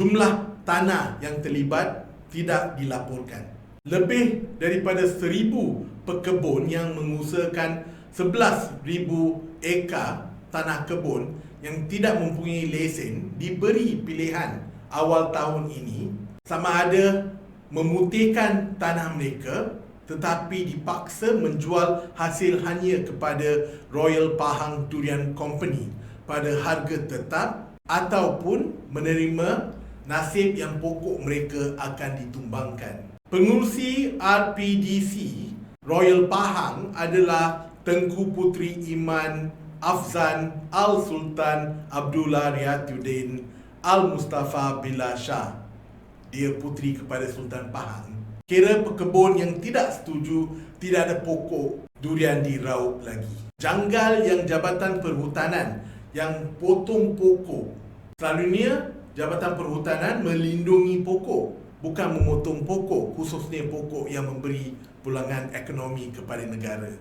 Jumlah tanah yang terlibat tidak dilaporkan. Lebih daripada seribu pekebun yang mengusahakan 11,000 ekar tanah kebun yang tidak mempunyai lesen diberi pilihan awal tahun ini sama ada memutihkan tanah mereka tetapi dipaksa menjual hasil hanya kepada Royal Pahang Durian Company pada harga tetap ataupun menerima nasib yang pokok mereka akan ditumbangkan. Pengurusi RPDC Royal Pahang adalah Tengku Puteri Iman Afzan Al-Sultan Abdullah Riyatuddin Al-Mustafa Billah Shah. Dia puteri kepada Sultan Pahang. Kira pekebun yang tidak setuju tidak ada pokok durian di Raub lagi. Janggal yang Jabatan Perhutanan yang potong pokok. Selalunya Jabatan Perhutanan melindungi pokok bukan memotong pokok khususnya pokok yang memberi pulangan ekonomi kepada negara.